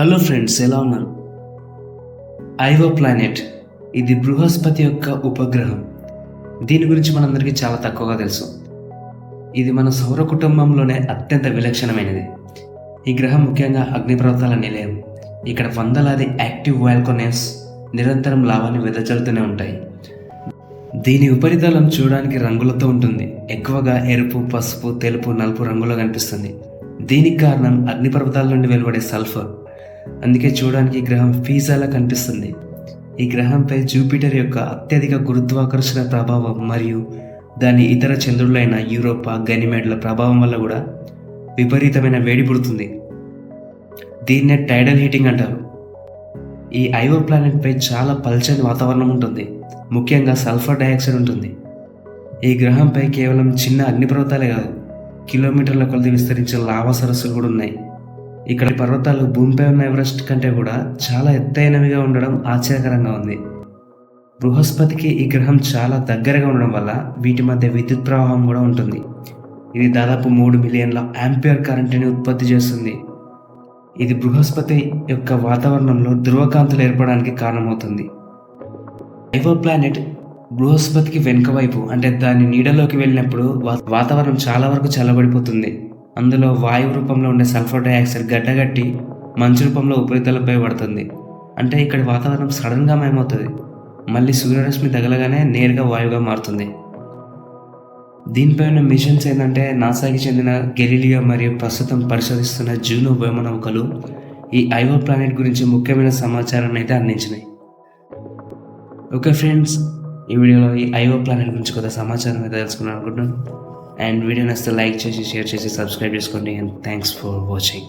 Hello friends ఎలా ఉన్నారు io planet ఇది బృహస్పతి యొక్క ఉపగ్రహం. దీని గురించి మనందరికీ చాలా తక్కువగా తెలుసు. ఇది మన సౌర కుటుంబంలోనే అత్యంత విలక్షణమైనది. ఈ గ్రహం ముఖ్యంగా అగ్నిపర్వతాల నిలయం ఇక్కడ వందలాది యాక్టివ్ వాల్కోనేవ్స్ నిరంతరం లావాన్ని వెదజల్లుతూనే ఉంటాయి. దీని ఉపరితలం చూడడానికి రంగులతో ఉంటుంది. ఎక్కువగా ఎరుపు పసుపు తెలుపు నలుపు రంగులో కనిపిస్తుంది. దీనికి కారణం అగ్నిపర్వతాల నుండి వెలువడే సల్ఫర్. అందుకే చూడడానికి ఈ గ్రహం ఫీజాలా కనిపిస్తుంది. ఈ గ్రహంపై జూపిటర్ యొక్క అత్యధిక గురుత్వాకర్షణ ప్రభావం మరియు దాని ఇతర చంద్రులైన యూరోపా గనిమేడ్ల ప్రభావం వల్ల కూడా విపరీతమైన వేడి పుడుతుంది. దీన్నే టైడల్ హీటింగ్ అంటారు. ఈ ఐవో ప్లానెట్పై చాలా పల్చని వాతావరణం ఉంటుంది. ముఖ్యంగా సల్ఫర్ డయాక్సైడ్ ఉంటుంది. ఈ గ్రహంపై కేవలం చిన్న అగ్నిపర్వతాలే కాదు కిలోమీటర్ల కొలది విస్తరించే లావా సరస్సులు కూడా ఉన్నాయి. ఇక్కడ పర్వతాలు భూమిపై ఉన్న ఎవరెస్ట్ కంటే కూడా చాలా ఎత్తైనవిగా ఉండడం ఆశ్చర్యకరంగా ఉంది. బృహస్పతికి ఈ గ్రహం చాలా దగ్గరగా ఉండడం వల్ల వీటి మధ్య విద్యుత్ ప్రవాహం కూడా ఉంటుంది. ఇది దాదాపు మూడు మిలియన్ల యాంపియర్ కరెంటుని ఉత్పత్తి చేస్తుంది. ఇది బృహస్పతి యొక్క వాతావరణంలో ధ్రువకాంతులు ఏర్పడడానికి కారణమవుతుంది. ఐవో ప్లానెట్ బృహస్పతికి వెనుక వైపు అంటే దాని నీడలోకి వెళ్ళినప్పుడు వా- వాతావరణం చాలా వరకు చల్లబడిపోతుంది. అందులో వాయువు రూపంలో ఉండే సల్ఫర్ డైఆక్సైడ్ గడ్డగట్టి మంచు రూపంలో ఉపరితలంపై పడుతుంది. అంటే ఇక్కడ వాతావరణం సడన్గా మయమవుతుంది. మళ్ళీ సూర్యరశ్మి తగలగానే నేరుగా వాయువుగా మారుతుంది. దీనిపై ఉన్న మిషన్స్ ఏంటంటే నాసాకి చెందిన గెలీలియో మరియు ప్రస్తుతం పరిశోధిస్తున్న జూనో వ్యోమనౌకలు ఈ ఐవో ప్లానెట్ గురించి ముఖ్యమైన సమాచారాన్ని అయితే అందించినాయి. ఓకే ఫ్రెండ్స్ ఈ వీడియోలో ఈ ఐవో ప్లానెట్ గురించి కొంత సమాచారం అయితే తెలుసుకున్నాను అనుకుంటున్నాను. అండ్ వీడియో నచ్చితే లైక్ చేసి షేర్ చేసి సబ్స్క్రైబ్ చేసుకోండి. And thanks for watching